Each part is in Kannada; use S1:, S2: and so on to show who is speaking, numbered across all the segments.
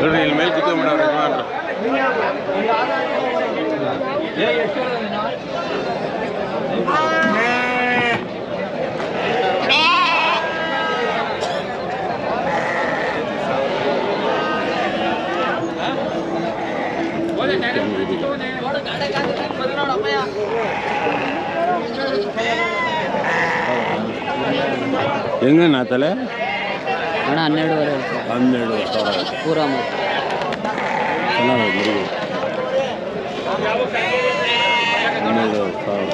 S1: ನೋಡ್ರಿ ಇಲ್ಲಿ ಮೇಲೆ ಕುತ್ಕೊಂಡ್ಬಿಡವ್ರೆ ಯಜಮಾನ್ರು ಹೆಂಗಣ್ಣ ತಲೆ
S2: ಅಣ್ಣ ಹನ್ನೆರಡುವರೆ
S1: ಹನ್ನೆರಡು
S2: ಪೂರ
S1: ಚೆನ್ನಾಗಿದೆ ಹನ್ನೆರಡು ಸಾವಿರ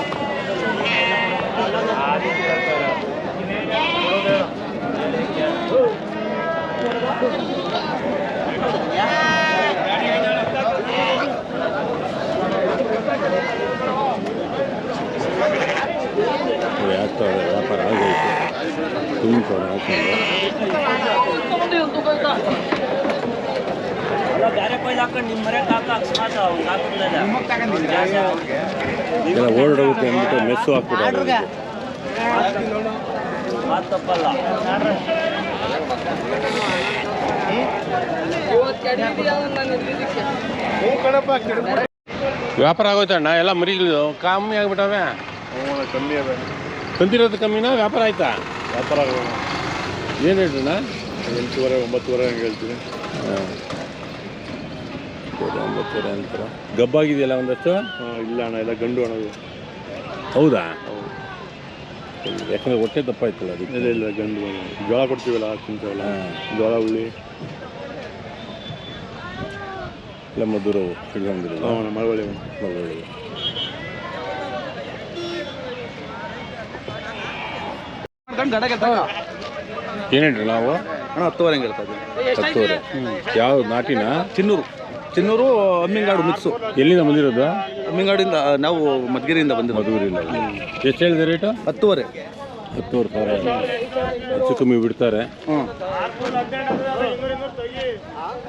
S1: ಇವು ಆಗ್ತವೆ ವ್ಯಾಪಾರ ಆಗೋಯ್ತು ತುಂಬಿಕೊಂಡು ಹಾಕೊಂಡು ಎಲ್ಲ ಓಡೋಗುತ್ತೆ ಅಂದ್ಬಿಟ್ಟು ಮೆಸ್ಸು ಹಾಕ್ಬಿಟ್ಟು ವ್ಯಾಪಾರ ಆಗೋಯ್ತಣ್ಣ ಎಲ್ಲ ಮರಿಗಳು ಕಮ್ಮಿ ಆಗ್ಬಿಟ್ಟವೆ?
S3: ಕಮ್ಮಿ ಅದ
S1: ತಂದಿರೋದು ಕಮ್ಮಿನಾ? ವ್ಯಾಪಾರ ಆಯ್ತಾ?
S3: ವ್ಯಾಪಾರ
S1: ಏನು ಹೇಳ್ರಣ್ಣ
S3: ಎಂಟೂವರೆ ಒಂಬತ್ತುವರೆ ಹಂಗೆ ಹೇಳ್ತೀನಿ
S1: ಒಂಬತ್ತುವರೆ ಅಂತರ ಗಬ್ಬಾಗಿದೆಯಲ್ಲ ಒಂದಷ್ಟು?
S3: ಇಲ್ಲ ಅಣ್ಣ ಎಲ್ಲ ಗಂಡು ಅಣ್ಣ ಇದು.
S1: ಹೌದಾ? ಯಾಕಂದರೆ ಹೊಟ್ಟೆ ದಪ್ಪಾಯ್ತಲ್ಲ ಅದಕ್ಕೆ.
S3: ಇಲ್ಲ ಇಲ್ಲ ಗಂಡು. ಜೋಳ ಕೊಡ್ತೀವಲ್ಲ ತಿಂತೀವಲ್ಲ. ಜೋಳ ಹುಳ್ಳಿ
S1: ಇಲ್ಲ ಮಧುರ
S3: ಹಾಂ ಮಳವಳ್ಳಿ
S1: ಏನೇನ್ರಿ ಏನು ಹೇಳ್ರಿ ನಾವು?
S3: ಅಣ್ಣ ಹತ್ತುವರೆ ಹಂಗೆ ಹೇಳ್ತಾ ಇದ್ದೀನಿ
S1: ಹತ್ತುವರೆ ಯಾವ ನಾಟಿನ?
S3: ಚಿನ್ನೂರು. ಚಿನ್ನೂರು ಅಮ್ಮಿಂಗಾಡು ಮಿಕ್ಸು.
S1: ಎಲ್ಲಿಂದ ಬಂದಿರೋದು?
S3: ಅಮ್ಮಿಂಗಾಡಿಂದ ನಾವು ಮಧುಗಿರಿಯಿಂದ ಬಂದಿರೋದು.
S1: ಮಧುಗಿರಿಯಿಂದ ಎಷ್ಟು ಹೇಳಿದೆ ರೇಟು?
S3: ಹತ್ತುವರೆ.
S1: ಹತ್ತುವರೆ ಸಾವಿರ. ಹೆಚ್ಚು ಕಮ್ಮಿ ಬಿಡ್ತಾರೆ.
S3: ಹ್ಞೂ.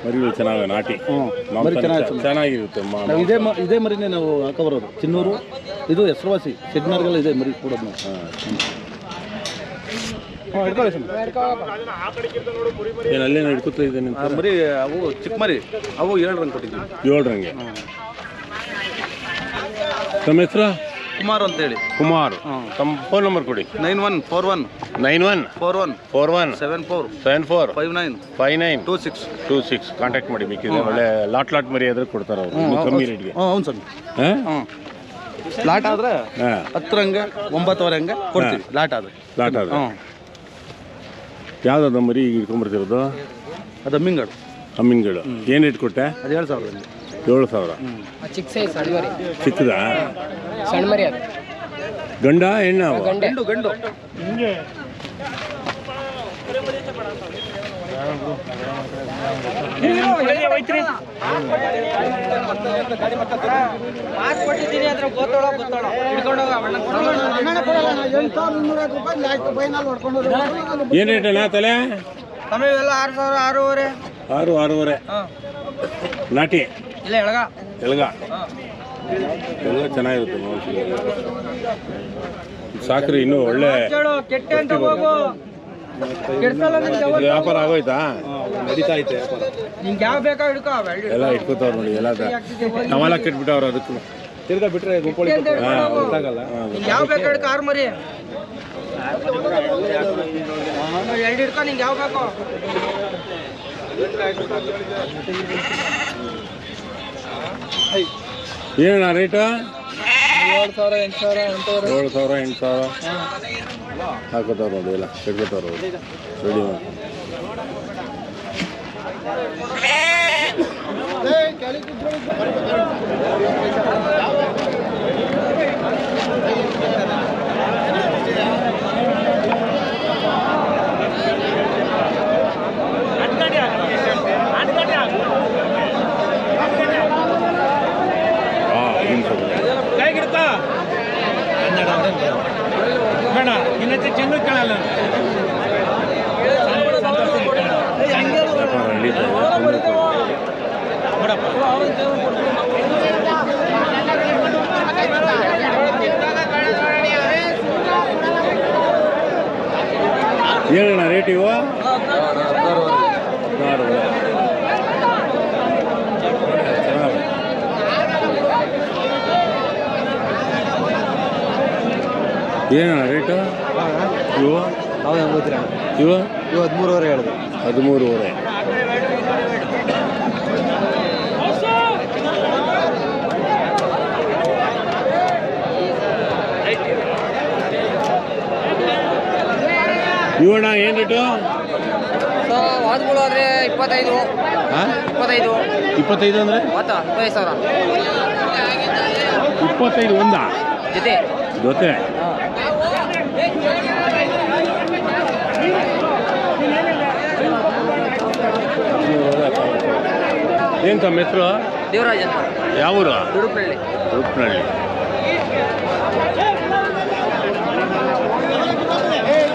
S1: ಮರಿಗಳು ಚೆನ್ನಾಗಿ ನಾಟಿ.
S3: ಮರಿ ಚೆನ್ನಾಗಿ
S1: ಚೆನ್ನಾಗಿರುತ್ತೆ ಮಾ-
S3: ಇದೇ ಮ ಇದೇ ಮರಿನೇ ನಾವು ಹಾಕೋ ಬರೋದು ಚಿನ್ನೂರು ಇದು ಹೆಸರುವಾಸಿ. ಶೆಡ್ನರ್ಗೆಲ್ಲ ಇದೆ ಮರಿ ಕೂಡ ನಾವು
S1: ಹಾ. ಏನು ಅಲ್ಲೇ ಹಿಡ್ಕೊತಾ ಇದ್ದೇನೆ
S3: ಮರಿ ಅವು ಚಿಕ್ಕ ಮರಿ. ಅವು ಎರಡು ರಂಗ್ ಕೊಟ್ಟಿದ್ದೀವಿ.
S1: ಏಳ್ರಂಗೆ ತಮ್ಮ ಹೆಸರು?
S3: ಕುಮಾರ್ ಅಂತ
S1: ಹೇಳಿ
S3: ಕುಮಾರ್.
S1: ತಮ್ಮ ಫೋನ್ ನಂಬರ್ ಕೊಡಿ.
S3: Nine one four one.
S1: Nine one?
S3: Four one.
S1: Four one?
S3: Seven four.
S1: Seven four?
S3: Five nine.
S1: Five nine?
S3: Two six.
S1: Two six. Contact ಮಾಡಿ ಬೇಕಿದ್ರೆ ಒಳ್ಳೆ ಲಾಟ್ ಲಾಟ್ ಮರಿ ಆದ್ರೆ ಕೊಡ್ತಾರೆ ಅವರು. ಕಮ್ಮಿ ರೇಟ್ಗೆ.
S3: ಹ್ಞೂ ಸರ್.
S1: ಹಾಂ?
S3: ಲಾಟ್ ಆದ್ರೆ
S1: ಹಾಂ.
S3: ಹತ್ತರ ಹಂಗೆ ಒಂಬತ್ತುವರೆ ಹಂಗೆ ಕೊಡ್ತೀವಿ. ಲಾಟ್ ಆದ್ರೆ.
S1: ಲಾಟ್ ಆದ್ರೆ.
S3: ಹ್ಞೂ
S1: ಯಾವ್ದು ಮರಿ ಈಗ ಇಟ್ಕೊಂಡ್ಬರ್ತಿರೋದು?
S3: ಅದು ಅಮ್ಮಿಂಗಡು
S1: ಅಮ್ಮಿನ್ಗಳು ಏನು ಇಟ್ಕೊಟ್ಟೆ
S3: ಅದು ಏಳು ಸಾವಿರದಲ್ಲಿ
S1: ಏಳು ಸಾವಿರ.
S2: ಚಿಕ್ಕ ಸೈಜ್ ಸಣ್ಣ ಮರಿ.
S1: ಚಿಕ್ಕದಾ?
S2: ಸಣ್ಣ ಮರಿ ಅದು.
S1: ಗಂಡ ಹೆಣ್ಣ
S2: ಗಂಡು.
S3: ಗಂಡು
S1: ಏನು ರೇಟ್ ಅಣ್ಣ ತಲೆ?
S2: ಆರು ಸಾವಿರ ಆರೂವರೆ.
S1: ಆರು ಆರೂವರೆ. ನಾಟಿ?
S2: ಇಲ್ಲ ಎಳಗ.
S1: ಎಳಗ. ಎಲ್ಲ ಚೆನ್ನಾಗಿರುತ್ತೆ ಸಾಕ್ರಿ ಇನ್ನೂ ಒಳ್ಳೆ
S2: ಕೆಟ್ಟ ಅಂತ ಹೋಗು.
S1: ವ್ಯಾಪಾರ ಆಗೋಯ್ತಾ?
S3: ನಡೀತಾ ಐತೆ ವ್ಯಾಪಾರ.
S2: ನಿಂಗೆ ಯಾವ ಬೇಕಾ ಹಿಡ್ಕೋ ಬೆಳ್ಳಿ
S1: ಎಲ್ಲ ಇಟ್ಕೋತಾವ್ರು ನೋಡಿ ಎಲ್ಲ ಟವಾಲ ಕೆಟ್ಬಿಟ್ಟವ್ರು ಅದಕ್ಕೂ.
S3: ತಿರ್ಗಾ ಬಿಟ್ರೆ ಗೋಪಾಳಿ ಗೊತ್ತಾಗಲ್ಲ.
S2: ಯಾವ ಬೇಕಾ ಹಿಡ್ಕೋ ಆರು ಮರಿ. ಎರಡು ಹಿಡ್ಕೊ ನಿಂಗೆ ಯಾವ ಬೇಕು?
S1: ಏನಣ್ಣ ರೇಟು
S2: ಏಳು ಸಾವಿರ ಎಂಟು ಸಾವಿರ ಎಂಟೂವರೆ
S1: ಏಳು ಸಾವಿರ ಎಂಟು ಸಾವಿರ ಹಾಕೋತಾವ್ರು ನೋಡಿ ಎಲ್ಲ ಹಾಂ ನಿಮಿಷ ವ್ಯಾಪಾರ ನಡೀತಾ ಇದೆ ತೊಂದ್ರೆ ಕೊಡ್ಬೇಡಿ. ಏನಣ್ಣ ರೇಟ್ ಏನು ರೇಟು ಇವು ಇವು?
S2: ಇವು? ಹದಿಮೂರುವರೆ. ಹೇಳಿದೆ
S1: ಹದಿಮೂರುವರೆ ಇವಣ್ಣ ಏನು ರೇಟು
S4: ಸೊ ವಾದ್ಗಳು ಆದರೆ ಇಪ್ಪತ್ತೈದು.
S1: ಹಾಂ?
S4: ಇಪ್ಪತ್ತೈದು.
S1: ಇಪ್ಪತ್ತೈದು ಅಂದರೆ?
S4: ಮತ್ತೆ ಸಾವಿರ.
S1: ಇಪ್ಪತ್ತೈದು ಒಂದಾ?
S4: ಜೊತೆ.
S1: ಜೊತೆ ಏನು ತಮ್ಮ ಹೆಸರು?
S4: ದೇವರಾಜ್ ಅಂತ.
S1: ಯಾವೂರ? ಉಡುಪಿನಲ್ಲಿ.
S4: ಉಡುಪಿನಲ್ಲಿ.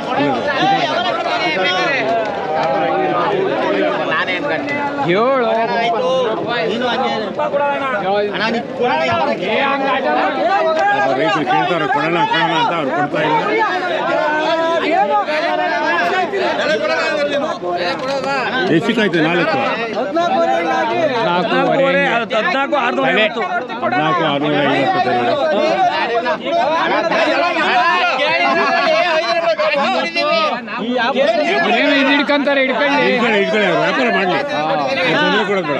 S1: ಉಡುಪಿನಹಳ್ಳಿ
S2: ಏಳು
S1: ಪಾಪ ರೈತರು ಕೇಳ್ತಾರೆ ಕೊಡೋಣ ಕೊಡೋಣ ಅಂತ ಅವ್ರು ಕೊಡ್ತಾ ಇಲ್ಲ ಎಷ್ಟಕ್ಕಾಯ್ತು ನಾಲ್ಕು.
S2: ನಾಲ್ಕೂವರೆ ಹದಿನಾಲ್ಕು ಆರುನೂರ ಐವತ್ತು.
S1: ಹದಿನಾಲ್ಕು ಆರುನೂರ ಐವತ್ತು.
S2: ಹಿಡ್ಕೊಂತಾರೆ ಹಿಡ್ಕೊಳ್ಳಿ
S1: ಅವ್ರು. ವ್ಯಾಪಾರ ಮಾಡಲಿ. ಕೊಡೋದು ಬೇಡ